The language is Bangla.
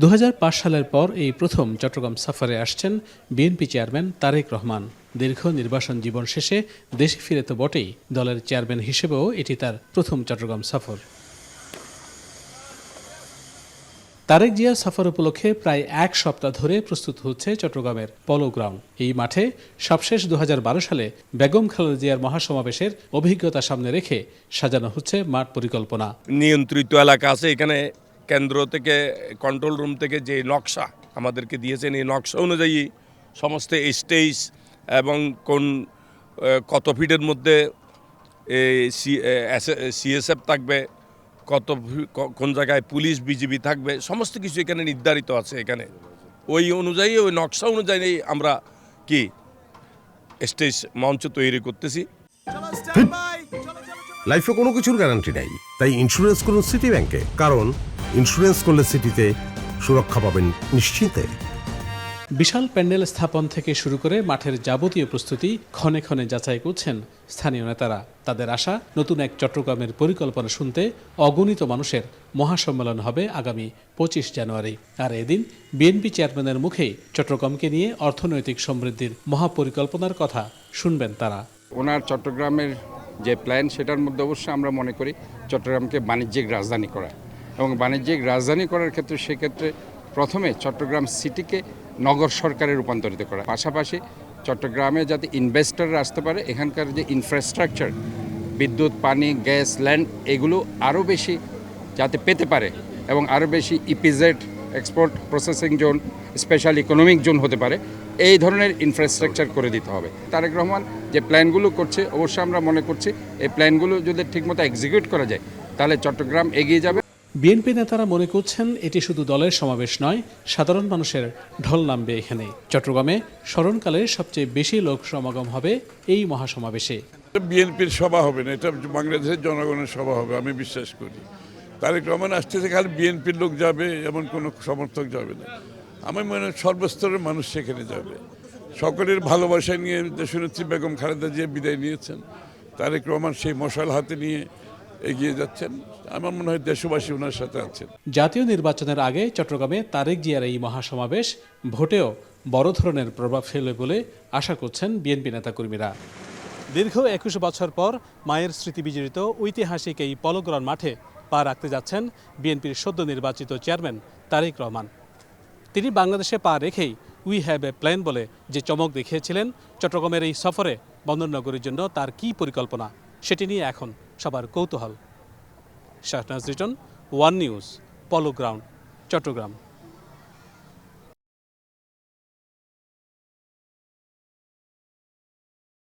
দুহাজার পাঁচ সালের পর এই প্রথম চট্টগ্রাম সফরে আসছেন বিএনপি চেয়ারম্যান তারেক রহমান। দীর্ঘ নির্বাসন জীবন শেষে দেশে ফিরে তো বটেই দলের চেয়ারম্যান হিসেবেও এটি তার প্রথম চট্টগ্রাম সফর। তারেক জিয়া সফর উপলক্ষে প্রায় এক সপ্তাহ ধরে প্রস্তুত হচ্ছে চট্টগ্রামের পলো গ্রাউন্ড এই মাঠে সবশেষ দু হাজার বারো সালে বেগম খালেদা জিয়ার মহাসমাবেশের অভিজ্ঞতা সামনে রেখে সাজানো হচ্ছে মাঠ পরিকল্পনা। নিয়ন্ত্রিত এলাকা আছে, এখানে কেন্দ্র থেকে কন্ট্রোল রুম থেকে যে নকশা আমাদেরকে দিয়েছেন, এই নকশা অনুযায়ী সমস্ত স্টেজ এবং কোন কত ফিটের মধ্যে সিএসএফ থাকবে কত কোন জায়গায় পুলিশ, বিজিবি থাকবে, সমস্ত কিছু এখানে নির্ধারিত আছে এখানে। ওই অনুযায়ী, ওই নকশা অনুযায়ী আমরা কি স্টেজ মঞ্চ তৈরি করতেছি। লাইফে কোনো কিছুর গ্যারান্টি নাই। তাই ইন্স্যুরেন্স করুন সিটি ব্যাংকে কারণ ইন্স্যুরেন্স করলে সিটিতে সুরক্ষা পাবেন নিশ্চিন্তে। বিশাল প্যান্ডেল স্থাপন থেকে শুরু করে মাঠের যাবতীয় প্রস্তুতি ক্ষণে ক্ষণে যাচাই করছেন স্থানীয় নেতারা। তাদের আশা, নতুন এক চট্টগ্রামের পরিকল্পনা শুনতে অগণিত মানুষের মহাসম্মেলন হবে আগামী পঁচিশ জানুয়ারি। আর এদিন বিএনপি চেয়ারম্যানের মুখেই চট্টগ্রামকে নিয়ে অর্থনৈতিক সমৃদ্ধির মহাপরিকল্পনার কথা শুনবেন তারা। ওনার চট্টগ্রামের যে প্ল্যান সেটার মধ্যে অবশ্যই আমরা মনে করি চট্টগ্রামকে বাণিজ্যিক রাজধানী করা। এবং বাণিজ্যিক রাজধানী করার ক্ষেত্রে সেক্ষেত্রে প্রথমে চট্টগ্রাম সিটিকে নগর সরকারে রূপান্তরিত করা। পাশাপাশি চট্টগ্রামে যাতে ইনভেস্টররা আসতে পারে, এখানকার যে ইনফ্রাস্ট্রাকচার বিদ্যুৎ, পানি গ্যাস ল্যান্ড এগুলো আরও বেশি যাতে পেতে পারে এবং আরও বেশি EPZ export processing zone special economic zone হতে পারে, এই ধরনের ইনফ্রাস্ট্রাকচার করে দিতে হবে। তারেক রহমান যে প্ল্যানগুলো করছে অবশ্যই আমরা মনে করছি, এই প্ল্যানগুলো যদি ঠিকমতো এক্সিকিউট করা যায়, তাহলে চট্টগ্রাম এগিয়ে যাবে। বিএনপি নেতারা মনে করছেন এটি শুধু দলের সমাবেশ নয়, সাধারণ মানুষের ঢল নামবে এখানে। চট্টগ্রামে স্মরণকালে সবচেয়ে বেশি লোক সমাগম হবে এই মহাসমাবেশে। বিএনপির সভা হবে না, এটা বাংলাদেশের জনগণের সভা হবে, আমি বিশ্বাস করি। তারেক রহমান আসতেছে খালি বিএনপির লোক যাবে, এমন কোনো সমর্থক যাবে না। আমি মনে সর্বস্তরের মানুষ সেখানে যাবে। সকলের ভালোবাসা নিয়ে দেশনেত্রী বেগম খালেদা জিয়া বিদায় নিয়েছেন। তারেক রহমান সেই মশাল হাতে নিয়ে এগিয়ে যাচ্ছেন। আমার মনে হয় দেশবাসী ওনার সাথে আছেন। জাতীয় নির্বাচনের আগে চট্টগ্রামে তারেক জিয়ার এই মহাসমাবেশ ভোটেও বড় ধরনের প্রভাব ফেলবে বলে আশা করছেন বিএনপি নেতাকর্মীরা। দীর্ঘ একুশ বছর পর মায়ের স্মৃতি বিজড়িত ঐতিহাসিক এই পলগ্রন মাঠে পা রাখতে যাচ্ছেন বিএনপির সদ্য নির্বাচিত চেয়ারম্যান তারেক রহমান। তিনি বাংলাদেশে পা রেখেই উই হ্যাভ এ প্ল্যান বলে যে চমক দেখিয়েছিলেন, চট্টগ্রামের এই সফরে বন্দরনগরীর জন্য তার কী পরিকল্পনা, সেটি নিয়ে এখন সবার কৌতূহল। Shahnaz Riton One News Polo Ground Chattogram